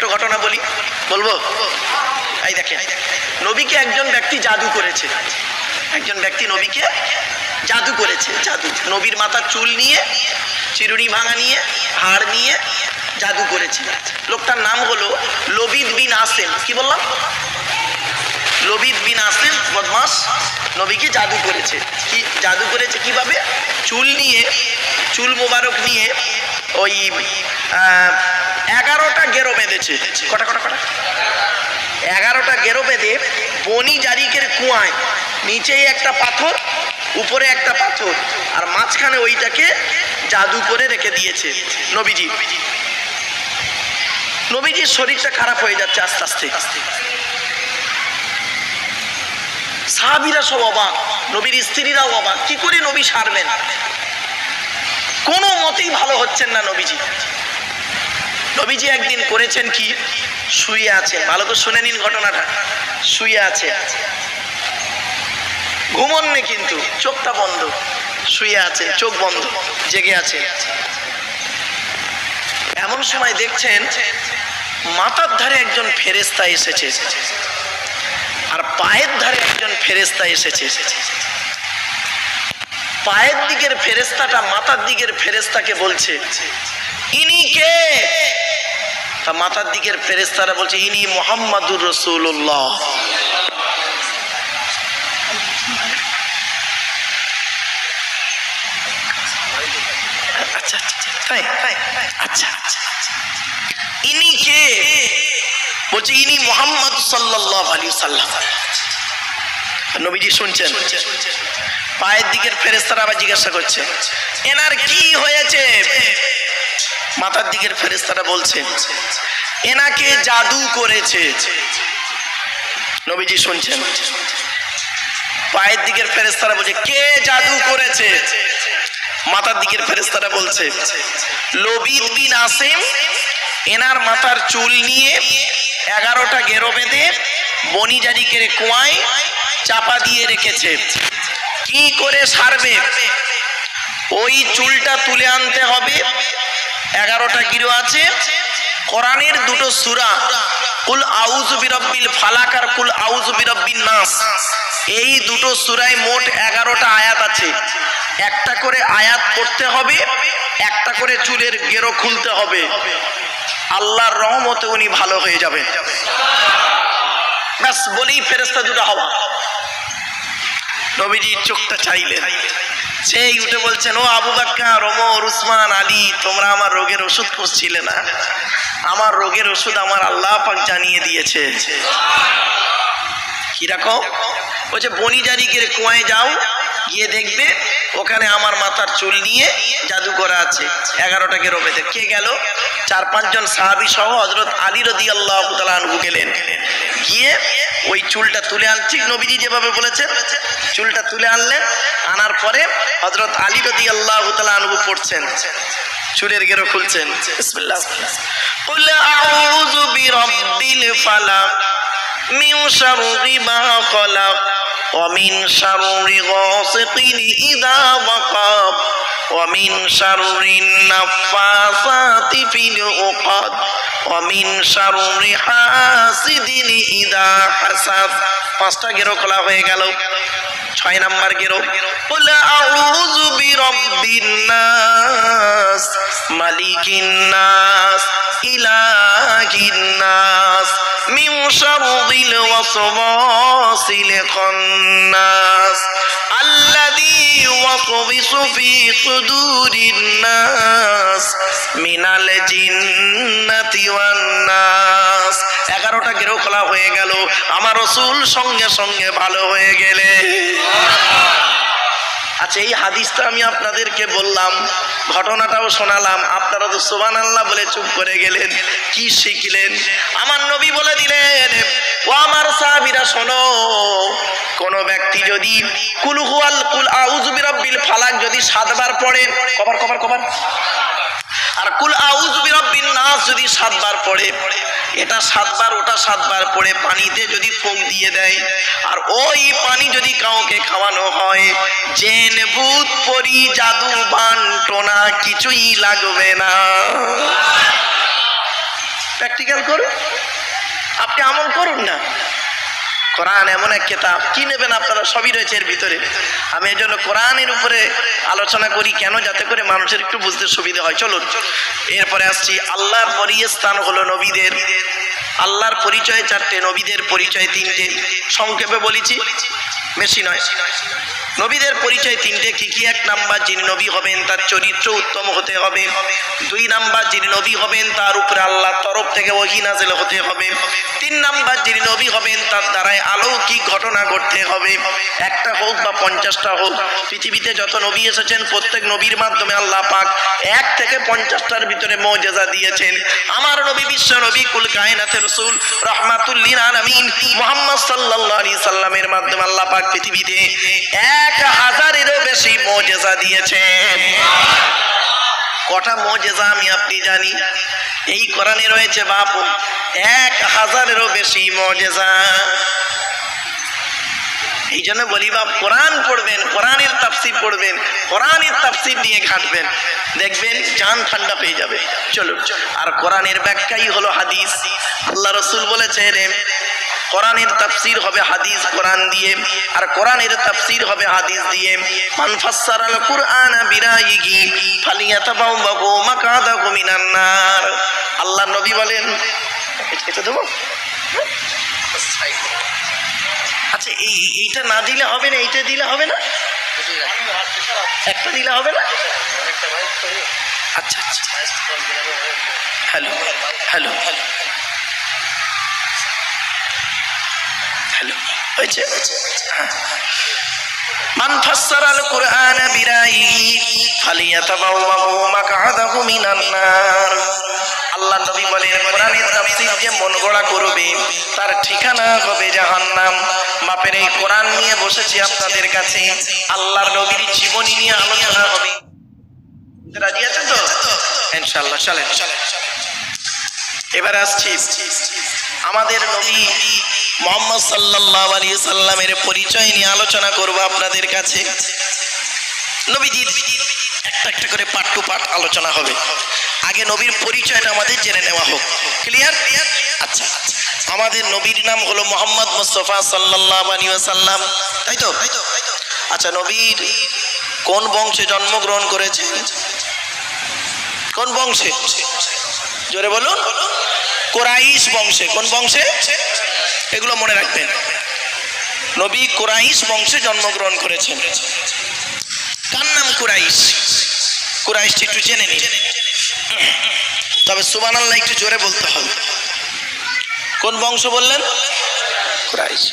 ছোট্ট ঘটনা বলি, বলব? এই দেখেন, নবীকে একজন ব্যক্তি জাদু করেছে। একজন ব্যক্তি নবীকে জাদু করেছে। জাদু, নবীর মাথার চুল নিয়ে, চিরুনি ভাঙা নিয়ে, হাড় নিয়ে জাদু করেছে। লোকটার নাম হলো লবিদ বিন আসেম কি বললাম? লবিদ বিন আসেম বদমাস নবীকে জাদু করেছে। কি জাদু করেছে কীভাবে? চুল নিয়ে, চুল মোবারক নিয়ে ওই এগারোটা গেরো বেঁধেছে। কটা কটা কটা? এগারোটা গেরো বেঁধে বনি জারিকের কুয়ায় নিচেই একটা পাথর, উপরে একটা পাথর, আর মাঝখানে ওইটাকে জাদু করে রেখে দিয়েছে নবীজি। নবীজির শরীরটা খারাপ হয়ে যাচ্ছে আস্তে আস্তে। সাহাবিরা সব অবাক। নবীর স্ত্রীরাও অবাক। কি করে নবী সারবেন? কোনো মতেই ভালো হচ্ছেন না নবীজি। নবীজি একদিন করেছেন কি? শুয়ে আছে ভালো করে শুনে নিন ঘটনাটা। শুয়ে আছে ঘুমননি কিন্তু। চোখটা বন্ধ। শুয়ে আছে চোখ বন্ধ। জেগে আছে এমন সময় দেখছেন মাথার ধারে একজন ফেরেস্তা এসেছে। আর পায়ের ধারে একজন ফেরেস্তা এসেছে। পায়ের দিকের ফেরেস্তাটা মাথার দিকের ফেরেস্তাকে বলছে, ইনি কে? তা মাথার দিকের ফেরেস্তারা বলছে, ইনি মোহাম্মদুর রসুল্লাহ আচ্ছা আচ্ছা আচ্ছা আচ্ছা আচ্ছা। ইনি কে? বলছে, ইনি মোহাম্মদ সাল্লাহ আলী সাল্লাম নবীজি শুনছেন। পায়ের দিকের ফেরেস্তারা আবার জিজ্ঞাসা করছে, এনার কি হয়েছে? মাথার দিকের ফেরেস্তারা বলছে, এনাকে জাদু করেছে। নবীজি শুনছেন। পায়ের দিকের ফেরেস্তারা বলছে, কে জাদু করেছে? মাথার দিকের ফেরেস্তারা বলছে লবিদ বিন আসিম, এনার মাথার চুল নিয়ে এগারোটা গেরো বেঁধে বনি বনিজারিকের কুয়ায় চাপা দিয়ে রেখেছে। কি করে সারবে? ওই চুলটা তুলে আনতে হবে। এগারোটা গিরো আছে। কোরআনের দুটো সুরা, কুল আউজ বিরব্বিল ফালাক আর কুল আউজ বিরব্বিন নাস। এই দুটো সুরায় মোট এগারোটা আয়াত আছে। একটা করে আয়াত পড়তে হবে, একটা করে চুলের গেরো খুলতে হবে। আল্লাহর রহমতে উনি ভালো হয়ে যাবেন। ব্যাস, বলেই ফেরেস্তা দুটো হওয়া। নবীজি চোখটা চাইলেন। সেই উঠে বলছেন, ও আবু বাক্কার, ওমর, উসমান, আলী, তোমরা আমার রোগের ওষুধ খুঁজছিলে না? আমার রোগের ওষুধ আমার আল্লাহ পাক জানিয়ে দিয়েছে। কীরকম বলছে, বনি বনিজারিকের কুয়ায় যাও, গিয়ে দেখবে ওখানে আমার মাথার চুল নিয়ে জাদু করা আছে। এগারোটাকে রোবেতে কে গেল? চার পাঁচজন সাহাবি সহ হজরত আলী রদি আল্লাহ আনহু গেলেন। গিয়ে ওই চুলটা তুলে আন ঠিক নবীজি যেভাবে বলেছেন, চুলটা তুলে আনলেন। আনার পরে হজরত আলী রদি আল্লাহ আনহু পড়ছেন। চুলের গেরো খুলছেন। বিসমিল্লাহ। قل أعوذ برب الفلق من شر ما خلق ومن شر غاسق إذا وقب ومن شر النفاثات في العقد ومن شر حاسد إذا حسد পাঁচটা গেরো খোলা হয়ে গেল ছয় নাম্বার গেরো বলে আউযু বিরাব্বিন নাস মালিকিন নাস ইলাহিন নাস শাররিল ওয়াসওয়াসিল খান্নাস আল্লাযী ইউওয়াসবিসু ফি সুদুরিন নাস মিনাল জিন্নাতি ওয়ান নাস। এগারোটা গেরো খোলা হয়ে গেল। আমার রসুল সঙ্গে সঙ্গে ভালো হয়ে গেলে। আচ্ছা এই হাদিসটা আমি আপনাদেরকে বললাম, ঘটনাটাও শোনালাম। আপনারা তো সোবান আল্লাহ বলে চুপ করে গেলেন, কি শিখলেন? আমার নবী বলে দিলেন, ও আমার সাহাবিরা, শোনো, কোন ব্যক্তি যদি কুলহুয়াল কুল আউজবিরাব্বিল ফালাক যদি সাতবার পড়ে, কবার কবার কবার? আর কুল আউজ বিরব্বিন নাস যদি সাতবার পড়ে এটা সাতবার, ওটা সাতবার পড়ে পানিতে যদি ফোক দিয়ে দেয়। আর ওই পানি যদি কাউকে খাওয়ানো হয়, জেন ভূত পরি জাদু বান টোনা, কিছুই লাগবে না। প্র্যাকটিক্যাল করুন। আপনি আমল করুন না। কোরআন এমন এক কেতাব। কি নেবেন আপনারা? সবই রয়েছে এর ভিতরে। আমি এই জন্য কোরআনের উপরে আলোচনা করি কেন? যাতে করে মানুষের একটু বুঝতে সুবিধা হয়। চলুন। এরপরে আসছি। আল্লাহর পরিয়ে স্থান হলো নবীদের। আল্লাহর পরিচয় চারটে, নবীদের পরিচয় তিনটে। সংক্ষেপে বলেছি। বেশি নয়। নবীদের পরিচয় তিনটে, কি কি? এক নাম্বার যিনি নবী হবেন, তার চরিত্র উত্তম হতে হবে। দুই নাম্বার যিনি নবী হবেন, তার উপরে আল্লাহ তরফ থেকে ওহি নাজেল হতে হবে। তিন নাম্বার যিনি নবী হবেন, তার দ্বারাই অলৌকিক ঘটনা ঘটতে হবে। একটা হোক বা পঞ্চাশটা হোক, পৃথিবীতে যত নবী এসেছেন, প্রত্যেক নবীর মাধ্যমে আল্লাহ পাক এক থেকে পঞ্চাশটার ভিতরে মৌজেজা দিয়েছেন। আমার নবী বিশ্ব নবী, কুল কায়নাতের রসুল রহমাতুল্লিন আলামিন, মোহাম্মদ আলাইহি সাল্লামের মাধ্যমে আল্লাহ পাক পৃথিবীতে এক হাজারেরও বেশি মৌজেজা দিয়েছেন কটা মজেজা আমি আপনি জানি? এই কোরআনে রয়েছে বাপ এক হাজারেরও বেশি মজেজা। এই জন্য বলি বাপ, কোরআন পড়বেন, কোরআনের তাফসির পড়বেন, কোরআনের তাফসির নিয়ে ঘাটবেন। দেখবেন জান ঠান্ডা পেয়ে যাবে। চলো আর কোরআনের ব্যাখ্যাই হলো হাদিস। আল্লাহ রসুল বলেছেন কোরআনের তাফসির হবে হাদিস কোরআন দিয়ে, আর কোরআনের তাফসির হবে হাদিস দিয়ে। মান ফাসসারাল কুরআন বিরাইহি ফালিয়াতাবাওয়াহু মাকাদাহু মিনান নার। আল্লাহ নবী বলেন, এটা দেবো? আচ্ছা এই এইটা না দিলে হবে না, এইটা দিলে হবে না? একটা দিলে হবে না? আচ্ছা আচ্ছা। Hello hello hello. হয়েছে। আল্লাহ নবী যে মনগড়া করবে, তার ঠিকানা হবে জাহান্নাম। বাপের এই কোরআন নিয়ে বসেছি আপনাদের কাছে। আল্লাহর নবীর জীবনী নিয়ে আলোচনা হবে। রাজি আছেন তো? ইনশাআল্লাহ চলেন। এবার আসছি। আমাদের নবী মোহাম্মদ সাল্লাল্লাহু আলাইহি সাল্লামের পরিচয় নিয়ে আলোচনা করব আপনাদের কাছে। নবীজির একটা একটা করে পার্ট টু পার্ট আলোচনা হবে। আগে নবীর পরিচয়টা আমাদের জেনে নেওয়া হোক। ক্লিয়ার ক্লিয়ার আচ্ছা। আমাদের নবীর নাম হলো মোহাম্মদ মুস্তফা সাল্লাল্লাহু আলাইহি সাল্লাম তাই তো? আচ্ছা নবীর কোন বংশে জন্মগ্রহণ করেছে? কোন বংশে? জোরে বলুন। কোরাইশ বংশে। কোন বংশে? এগুলো মনে রাখবেন। নবী কুরাইশ বংশে জন্মগ্রহণ করেছেন। কার নাম কুরাইশ? কুরাইশটি একটু জেনে নিন। তবে সুবান আল্লাহ একটু জোরে বলতে হবে। কোন বংশ বললেন? কুরাইশ।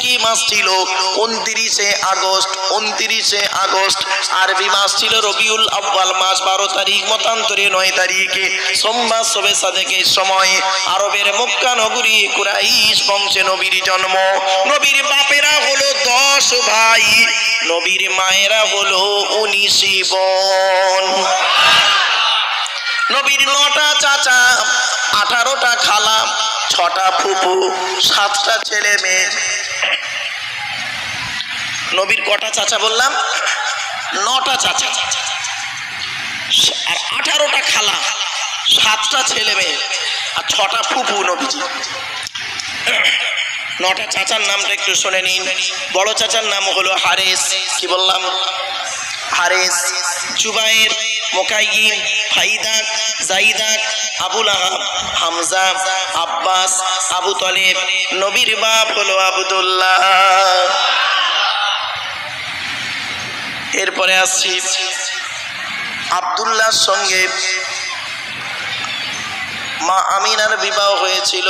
কি মাস ছিল? উনত্রিশে আগস্ট উনত্রিশে আগস্ট। আরবি মাস ছিল রবিউল আব্বাল মাস, বারো তারিখ, মতান্তরে নয় তারিখে। সোমবার সবে সাদেকের সময় আরবের মক্কা নগরী কুরাইশ বংশে নবীর জন্ম। নবীর বাপেরা হলো দশ ভাই, নবীর মায়েরা হলো উনিশ বোন। নবীর নটা চাচা, আঠারোটা খালা, ছটা ফুপু, সাতটা ছেলে মেয়ে। নবীর কটা চাচা বললাম? নটা চাচা। আর আঠারোটা খালা, সাতটা ছেলে মেয়ে, আর ছটা ফুপু নবীজি। নটা চাচার নামটা একটু শুনে নিন। বড় চাচার নাম হলো হারেস। কি বললাম? হারেস জুবাইর মোকাইম ফাইদাক, জাইদাক, আবুল আহাব, হামজা, আব্বাস, আবু তলেব। নবীর বাপ হলো আবদুল্লাহ। এরপরে আসছি আবদুল্লাহর সঙ্গে। মা আমিনার বিবাহ হয়েছিল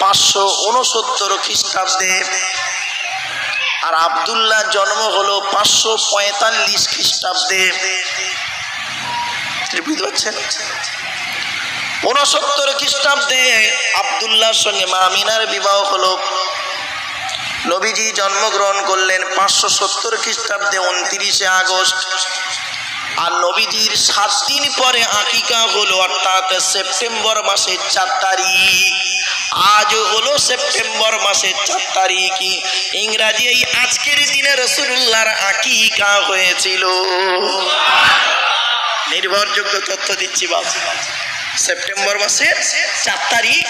পাঁচশো উনসত্তর খ্রিস্টাব্দে। আর আবদুল্লাহ জন্ম হলো পাঁচশো পঁয়তাল্লিশ খ্রিস্টাব্দে। বুঝতে পারছেন উনসত্তর খ্রিস্টাব্দে আবদুল্লাহর সঙ্গে মা আমিনার বিবাহ হলো নবীজি জন্মগ্রহণ করলেন পাঁচশো সত্তর খ্রিস্টাব্দে উনত্রিশে আগস্ট। আর নবীজির সাত দিন পরে আকিকা হলো, অর্থাৎ সেপ্টেম্বর মাসের চার তারিখ। আজ হলো সেপ্টেম্বর মাসের চার তারিখ। ইংরাজি এই আজকের দিনে রসুল্লাহর আকিকা হয়েছিল। নির্ভরযোগ্য তথ্য দিচ্ছি বাবু সেপ্টেম্বর মাসের চার তারিখ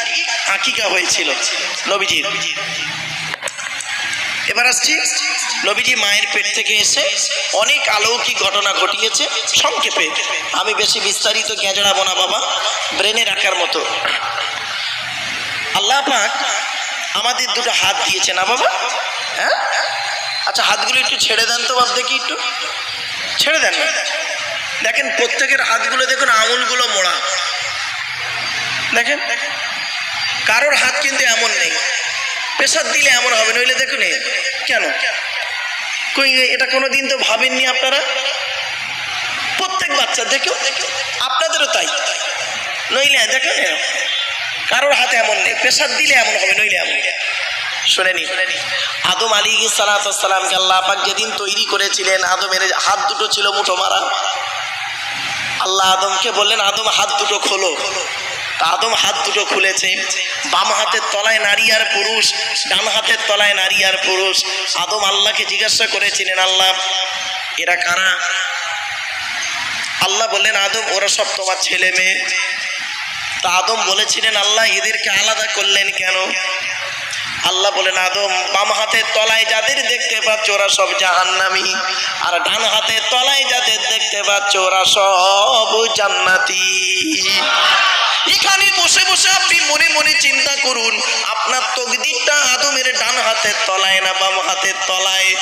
আকিকা হয়েছিল নবীজির। এবার আসছি নবীজি মায়ের পেট থেকে এসে অনেক অলৌকিক ঘটনা ঘটিয়েছে, সংক্ষেপে। আমি বেশি বিস্তারিত গেঁজড়াবো না বাবা, ব্রেনে রাখার মতো। আল্লাহ পাক আমাদের দুটো হাত দিয়েছে না বাবা? হ্যাঁ? আচ্ছা হাতগুলো একটু ছেড়ে দেন তো বাপ দেখি একটু। ছেড়ে দেন দেখেন, প্রত্যেকের হাতগুলো দেখুন, আঙুলগুলো মোড়া। দেখেন? কারোর হাত কিন্তু এমন নেই। প্রেশার দিলে এমন হবে, নইলে দেখুন কেন? কই, এটা কোনো দিন তো ভাবেননি আপনারা? প্রত্যেক বাচ্চা, দেখো, আপনাদেরও তাই। নইলে দেখেন কারোর হাতে এমন নেই প্রেশার দিলে এমন হবে, নইলে এমন শুনেনি আদম আলী সালাতামকে আল্লাহ পাক যেদিন তৈরি করেছিলেন, আদমের হাত দুটো ছিল মুঠো মারা। আল্লাহ আদমকে বললেন, আদম, হাত দুটো খোলো। তা আদম হাত দুটো খুলেছে, বাম হাতের তলায় নারী আর পুরুষ, ডান হাতের তলায় নারী আর পুরুষ। আদম আল্লাহকে জিজ্ঞাসা করেছিলেন, আল্লাহ, এরা কারা? আল্লাহ বললেন, আদম, ওরা সব তোমার ছেলে মেয়ে। তা আদম বলেছিলেন, আল্লাহ, এদেরকে আলাদা করলেন কেন? আল্লাহ বলেন, আদম, বাম হাতের তলায় যাদের দেখতে পাচ্ছ, ওরা সব জাহান্নামি। আর ডান হাতের তলায় যাদের দেখতে পাচ্ছ, ওরা সব জান্নাতি। এখানে বসে বসে আপনি মনে মনে চিন্তা করুন, আপনার তকদিরটা আদমের ডান হাতের তলায় না বাম হাতের তলায়?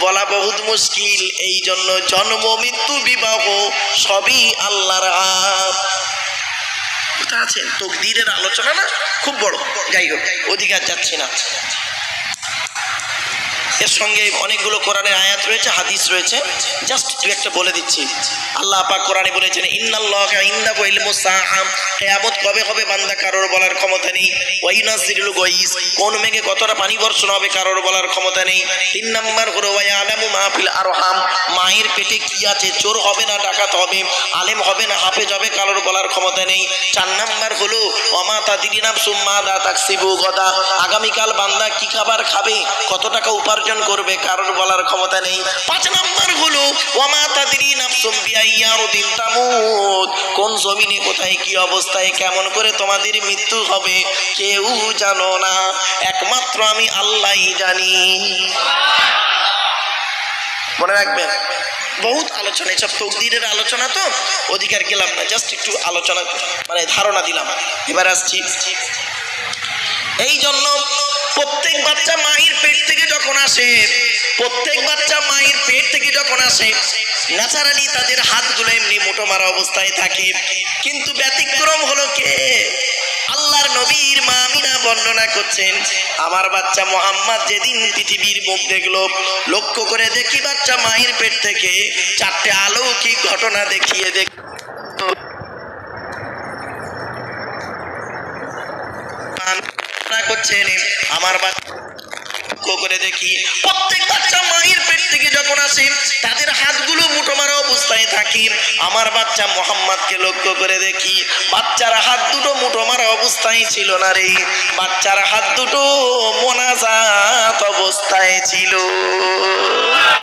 বলা বহুত মুশকিল এই জন্য জন্ম, মৃত্যু, বিবাহ, সবই আল্লাহর কোথা আছেন? তকদিরের আলোচনা না? খুব বড়। যাই হোক অধিকার যাচ্ছে না। এর সঙ্গে অনেকগুলো কোরআনের আয়াত রয়েছে, হাদিস রয়েছে। জাস্ট একটা বলে দিচ্ছি। আল্লাহ পাক কোরআনে বলেছেন, ইন্নাল্লাহ ইন্দা কিয়ামত কবে হবে বান্দা কারোর বলার ক্ষমতা নেই। গাইস কোন মেঘে কতটা পানি বর্ষণ হবে কারোর বলার ক্ষমতা নেই। তিন নাম্বার হলো ওয়াইয়ালামু মাহফিল আরহাম। মায়ের পেটে কি আছে? চোর হবে না ডাকাত হবে? আলেম হবে না হাফেজ হবে? কারোর বলার ক্ষমতা নেই। চার নাম্বার হলো অমা তাদিরিনাম সুম্মা দা তাকসিবু গদা। আগামীকাল বান্দা কি খাবার খাবে? কত টাকা উপার্জন করবে? কারোর বলার ক্ষমতা নেই। পাঁচ নাম্বার হলো কোন জমিনে, কোথায়, কি অবস্থায়, কেমন করে তোমাদের মৃত্যু হবে, কেউ জানো না। একমাত্র আমি জানি। মনে রাখবেন, বহুত আলোচনা এসব তকদিরের আলোচনা তো অধিকার গেলাম না, জাস্ট একটু আলোচনা মানে ধারণা দিলাম। এবার আসছি। এই জন্য প্রত্যেক বাচ্চা মায়ের পেট থেকে যখন আসে, প্রত্যেক বাচ্চা মায়ের পেট থেকে যখন আসে ন্যাচারালি তাদের হাতগুলো এমনি মুঠো মারা অবস্থায় থাকে। কিন্তু ব্যতিক্রম হলো কে? আল্লাহর নবীর মা আমিনা বর্ণনা করছেন, আমার বাচ্চা মোহাম্মদ যেদিন পৃথিবীর মুখ দেখল, লক্ষ্য করে দেখি বাচ্চা মায়ের পেট থেকে চারটে আলৌকিক ঘটনা দেখিয়ে দেখ প্রার্থনা করছেন আমার লক্ষ্য করে দেখি, প্রত্যেক বাচ্চা মায়ের পেট থেকে যখন আসে, তাদের হাতগুলো মুঠো মারা অবস্থায় থাকে। আমার বাচ্চা মোহাম্মদকে লক্ষ্য করে দেখি, বাচ্চার হাত দুটো মুঠো মারা অবস্থায় ছিল না রে। বাচ্চার হাত দুটো মোনাজাত অবস্থায় ছিল।